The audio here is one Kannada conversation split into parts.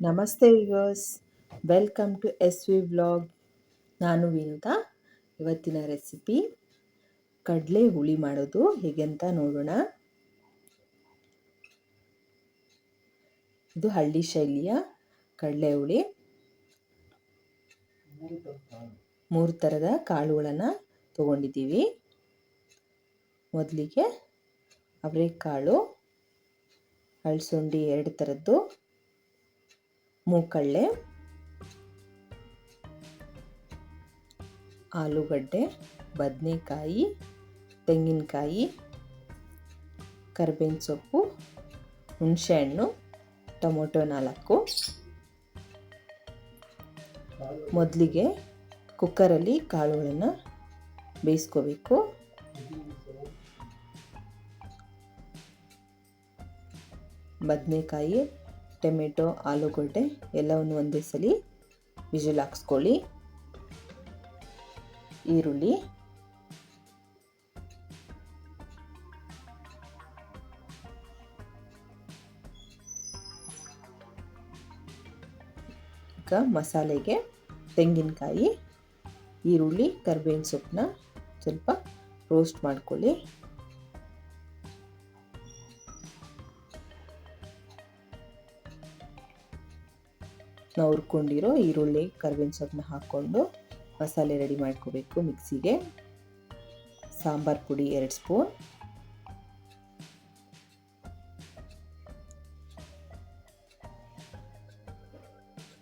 ನಮಸ್ತೆ viewers. Welcome to S V blog ನಾನು ವಿನುತಾ. ಇವತ್ತಿನ ರೆಸಿಪಿ, ಕಡಲೆ ಹುಳಿ ಮಾಡೋದು. ಹೇಗೆ ಅಂತ ನೋಡೋಣ. ಇದು ಹಳ್ಳಿ ಶೈಲಿಯ ಕಡಲೆ ಹುಳಿ. ಮೂರು ಥರದ ಕಾಳುಗಳನ್ನು ತೊಗೊಂಡಿದ್ದೀವಿ. ಮೊದಲಿಗೆ ಅವರೆಕಾಳು, ಅಳಸುಂಡಿ ಎರಡು ಥರದ್ದು ಮೂಕಳ್ಳೆ ಆಲೂಗಡ್ಡೆ ಬದನೆಕಾಯಿ ತೆಂಗಿನಕಾಯಿ ಕರ್ಬೇವಿನ ಸೊಪ್ಪು ಹುಣಸೆಹಣ್ಣು ಟೊಮೊಟೊ ನಾಲ್ಕು. ಮೊದಲಿಗೆ ಕುಕ್ಕರಲ್ಲಿ ಕಾಳುಗಳನ್ನು ಬೇಯಿಸ್ಕೋಬೇಕು. ಬದನೆಕಾಯಿ ಟೊಮೆಟೊ ಆಲೂಗಡ್ಡೆ ಎಲ್ಲವನ್ನು ಒಂದೇ ಸಲ ವಿಜಿಲ್ ಹಾಕ್ಸ್ಕೊಳ್ಳಿ. ಈರುಳ್ಳಿ. ಈಗ ಮಸಾಲೆಗೆ ತೆಂಗಿನಕಾಯಿ, ಈರುಳ್ಳಿ, ಕರ್ಬೇವಿನ ಸೊಪ್ಪನ್ನ ಸ್ವಲ್ಪ ರೋಸ್ಟ್ ಮಾಡ್ಕೊಳ್ಳಿ. ನಾವು ಹುರ್ಕೊಂಡಿರೋ ಈರುಳ್ಳಿ, ಕರ್ಬೇವಿನ ಸೊಪ್ಪನ್ನ ಹಾಕ್ಕೊಂಡು ಮಸಾಲೆ ರೆಡಿ ಮಾಡ್ಕೋಬೇಕು ಮಿಕ್ಸಿಗೆ ಸಾಂಬಾರು ಪುಡಿ ಎರಡು ಸ್ಪೂನ್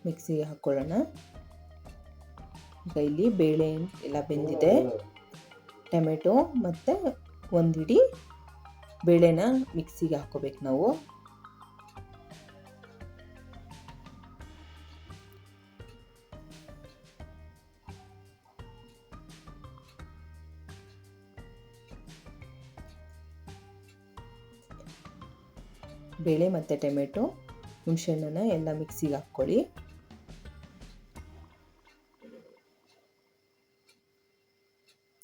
ಮಿಕ್ಸಿಗೆ ಹಾಕ್ಕೊಳ್ಳೋಣ ಈಗ ಇಲ್ಲಿ ಬೇಳೆ ಎಲ್ಲ ಬೆಂದಿದೆ. ಟೊಮೆಟೊ ಮತ್ತು ಒಂದಿಡಿ ಬೇಳೆನ ಮಿಕ್ಸಿಗೆ ಹಾಕ್ಕೋಬೇಕು ನಾವು. ಬೇಳೆ ಮತ್ತು ಟೊಮೆಟೊ, ಹುಣಸೆಹಣ್ಣನ್ನು ಎಲ್ಲ ಮಿಕ್ಸಿಗೆ ಹಾಕ್ಕೊಳ್ಳಿ.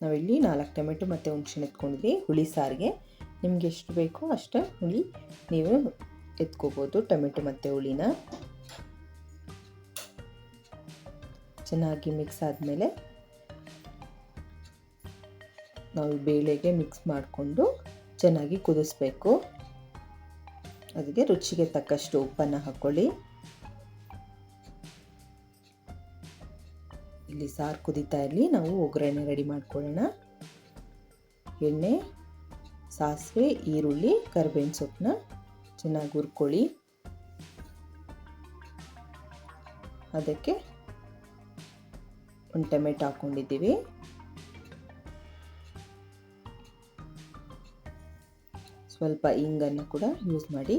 ನಾವಿಲ್ಲಿ ನಾಲ್ಕು ಟೊಮೆಟೊ ಮತ್ತು ಹುಣಸೆಹಣ್ಣು ಎತ್ಕೊಂಡಿದ್ವಿ. ಹುಳಿ ಸಾರಿಗೆ. ನಿಮ್ಗೆ ಎಷ್ಟು ಬೇಕೋ ಅಷ್ಟೇ ಹುಳಿ ನೀವು ಎತ್ಕೋಬೋದು ಟೊಮೆಟೊ ಮತ್ತು ಹುಳಿನ. ಚೆನ್ನಾಗಿ ಮಿಕ್ಸ್ ಆದಮೇಲೆ ನಾವು ಬೇಳೆಗೆ ಮಿಕ್ಸ್ ಮಾಡಿಕೊಂಡು ಚೆನ್ನಾಗಿ ಕುದಿಸ್ಬೇಕು. ಅದಕ್ಕೆ ರುಚಿಗೆ ತಕ್ಕಷ್ಟು ಉಪ್ಪನ್ನು ಹಾಕ್ಕೊಳ್ಳಿ. ಇಲ್ಲಿ ಸಾರು ಕುದಿತಾ ಇರಲಿ, ನಾವು ಒಗ್ಗರಣೆ ರೆಡಿ ಮಾಡ್ಕೊಳ್ಳೋಣ. ಎಣ್ಣೆ, ಸಾಸಿವೆ, ಈರುಳ್ಳಿ, ಕರಿಬೇವಿನ ಸೊಪ್ಪನ್ನ ಚೆನ್ನಾಗಿ ಹುರ್ಕೊಳ್ಳಿ. ಅದಕ್ಕೆ ಒಂದು ಟೊಮೆಟೊ ಹಾಕ್ಕೊಂಡಿದ್ದೀವಿ. ಸ್ವಲ್ಪ ಇಂಗನ್ನು ಕೂಡ ಯೂಸ್ ಮಾಡಿ.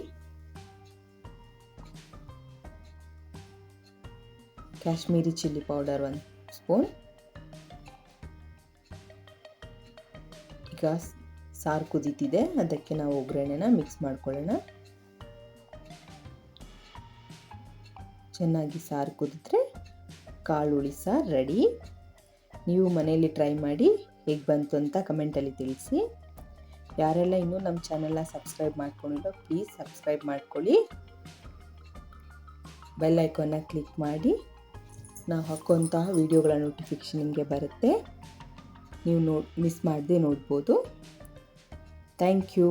ಕಾಶ್ಮೀರಿ ಚಿಲ್ಲಿ ಪೌಡರ್ ಒಂದು ಸ್ಪೂನ್. ಈಗ ಸಾರು ಕುದೀತಿದೆ, ಅದಕ್ಕೆ ನಾವು ಒಗ್ಗರಣೆನ ಮಿಕ್ಸ್ ಮಾಡ್ಕೊಳ್ಳೋಣ. ಚೆನ್ನಾಗಿ ಸಾರು ಕುದಿದ್ರೆ ಕಾಳುಳಿ ಸಾರು ರೆಡಿ ನೀವು ಮನೆಯಲ್ಲಿ ಟ್ರೈ ಮಾಡಿ ಹೇಗೆ ಬಂತು ಅಂತ ಕಮೆಂಟಲ್ಲಿ ತಿಳಿಸಿ. ಯಾರೆಲ್ಲ ಇನ್ನೂ ನಮ್ಮ ಚಾನೆಲ್ನ ಸಬ್ಸ್ಕ್ರೈಬ್ ಮಾಡ್ಕೊಂಡಿರೋ ಪ್ಲೀಸ್ ಸಬ್ಸ್ಕ್ರೈಬ್ ಮಾಡ್ಕೊಳ್ಳಿ. ಬೆಲ್ ಐಕಾನ್ನ ಕ್ಲಿಕ್ ಮಾಡಿ. ನಾವು ಹಾಕುವಂತಹ ವೀಡಿಯೋಗಳ ನೋಟಿಫಿಕೇಷನ್ ನಿಮಗೆ ಬರುತ್ತೆ. ನೀವು ನೋ ಮಿಸ್ ಮಾಡದೆ ನೋಡ್ಬೋದು. Thank you